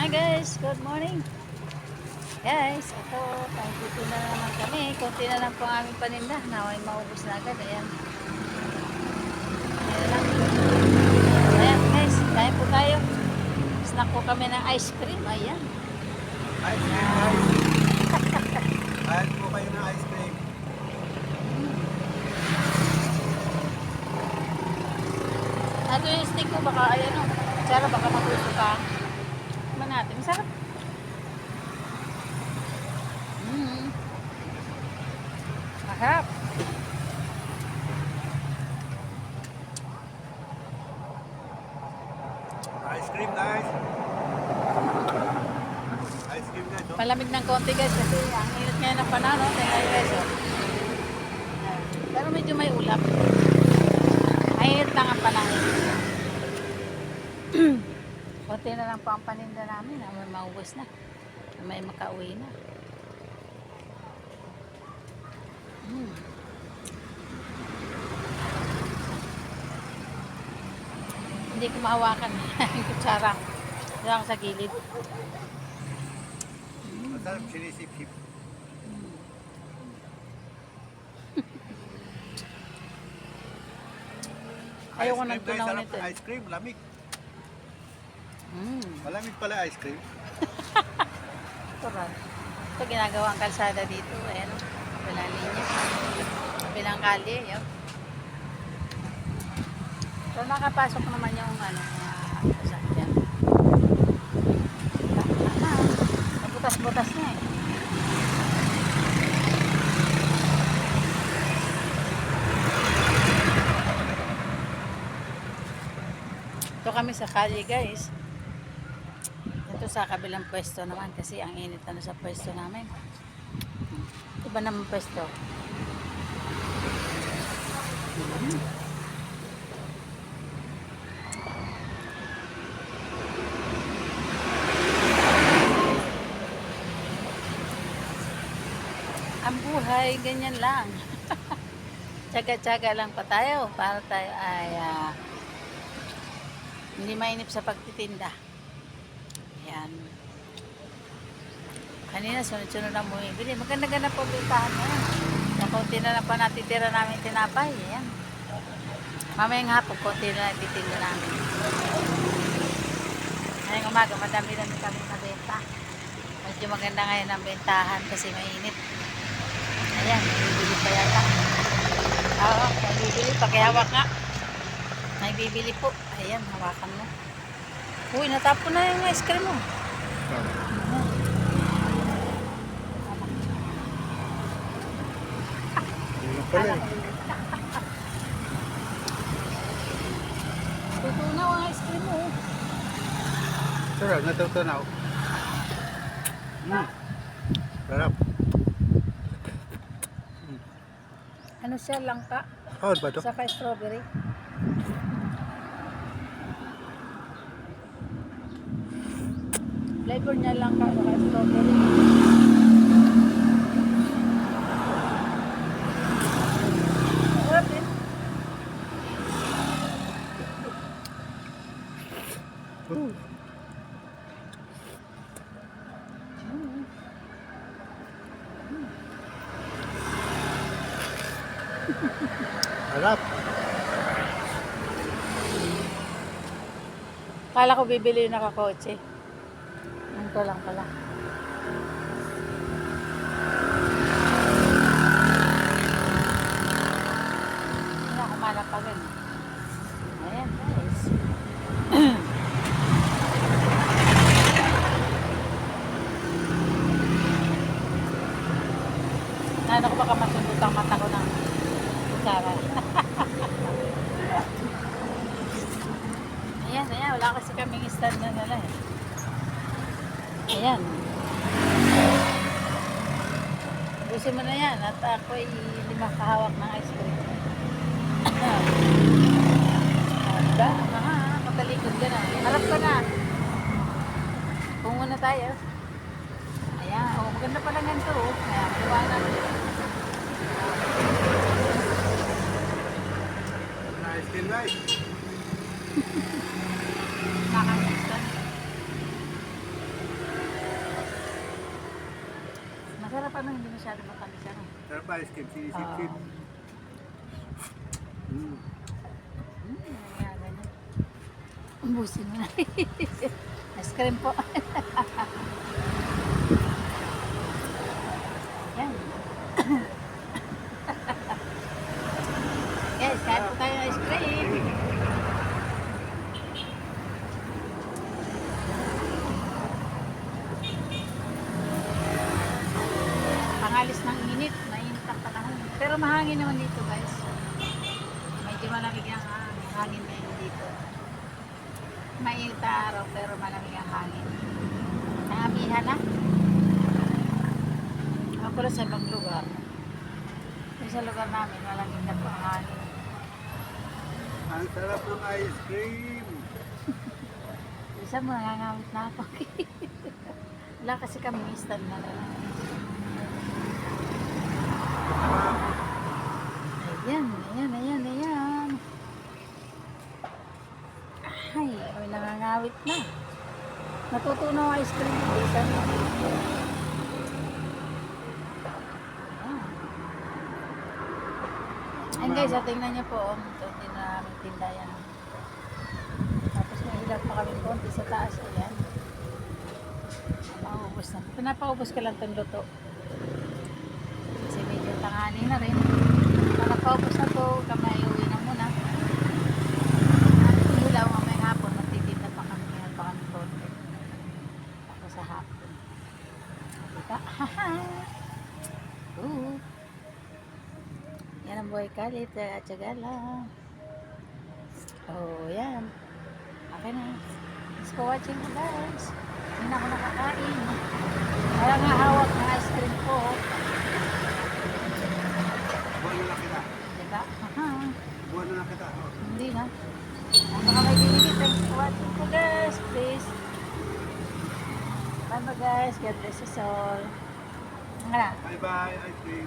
Hi guys, good morning. Guys, ito, dito na naman kami. Kunti na lang po ang aming paninda. Naway maubos na agad. Ayan. Ayan lang. Ayan guys, kain po tayo. Snack po kami ng ice cream. Ayan. Ice cream, guys. Kahit po kayo ng ice cream. Ano yung stick ko? Baka, ayan o. Sara, baka magusto ka. Ano natin? Masarap. Mm. Masarap. Ice cream, guys. Ice cream, guys. Oh. Malamig ng konti guys kasi ang init ngayon ng panahon, no? Tingnan guys, oh. Pero medyo may ulap. Mainit lang ang panahon. Konti na lang po ang paninda namin. ah. May maubos na. May makauwi na. Mm. Hindi ko mahawakan yung kutsara. Diyan ako sa gilid. Masarap sinisip-sip. Ayoko ng tunaw nito. eh. ice cream. Lamig. Mm. Malamig pala ice cream. Sarap. Ito ginagawa ang kalsada dito. Ayan. Kabilang linya. Kabilang kalye. Yun. So nakapasok naman yung ano. Uh, sasakyan. Nabutas-butas na eh. Ito kami sa kalye guys. Sa kabilang pwesto naman kasi ang init na sa pwesto namin. Iba naman pwesto. Ang buhay, ganyan lang. Tsaga-tsaga lang pa tayo para tayo ay ah, hindi mainip sa pagtitinda. Ayan. Kanina sunod-sunod ang bumibili. Maganda-ganda po bitahan mo yan. Sa konti na lang pa natitira namin tinapay. Ayan. Mamayang hapon, konti na lang titinda namin. Ngayong umaga, madami na kami nabenta. Medyo maganda ngayon ang bentahan kasi mainit. Ayan, bibili pa yata. Oo, may bibili. Pakihawak nga. May bibili po. Ayan, hawakan mo. Uy, natapon na yung ice cream mo. Pala. Tutunaw ang ice cream mo. Sarap, natutunaw. Mm. Sarap. Ano siya, langka? Oh, ba ito? Saka strawberry. Flavor niya langka, saka strawberry. Sarap. Kala ko bibili yung nakakotse. Ito lang pala. Hindi ako malapagan. Ayan guys. Ano ko baka masundot ang mata ko ng kutsara. Ayan, ayan. Wala kasi kaming stand na nila eh. Ayan. Busin mo na yan at ako ay lima kahawak ng ice cream. Diba? Mga matalikod ka na. Harap ka na. Pungo na tayo. Ayan. Oh, maganda pala ganito. Oh. Ayan. Liwanag. Ice cream, guys. ano, hindi masyado matamis ano. Sarap ba ice cream? Sinisip-sip. Mm. Hmm, yan, ganyan. Umbusin mo na. Ice cream po. Yan. yes, kain po tayo ng ice cream. Pangalis ng init, mainit ang panahon. Pero mahangin naman dito guys. Medyo malamig ang hangin, hangin ngayon dito. Mainit na araw pero malamig ang hangin. Nangamihan na. Ako lang sa ibang lugar. Yung sa lugar namin, malamig na po ang hangin. Ang sarap ng ice cream. Isa mo, nangangamit na ako. Wala kasi kami instant na lang. Ayan, ayan, ayan, ayan. Ay, may nangangawit na. Natutunaw ang ice cream. Isa na. Ayan. Guys, ah, tingnan niyo po. oh. Ito din na aming tinda yan. Tapos may ilag pa kami konti sa taas. Ayan. Maubos na. Pinapaubos ko lang itong luto. Kasi medyo tanghali na rin. Paubos na to, kamay uwi na muna. Ilaw mamay hapon, magtitinda pa kami. Meron pa kami konti. Ako sa hapon. Diba? Oo. Yan ang buhay kalit at syaga lang. Oh, yan. Okay na. Thanks for watching guys. Hindi na ako nakakain. Kaya nga hawak ng ice cream ko. Buwan na lang kita. Diba? Haha. Buwan na lang kita. Oh. Hindi na. Baka may binili. Thanks for watching po guys. Please. Bye bye guys. God bless us all. Na. Bye-bye ice cream.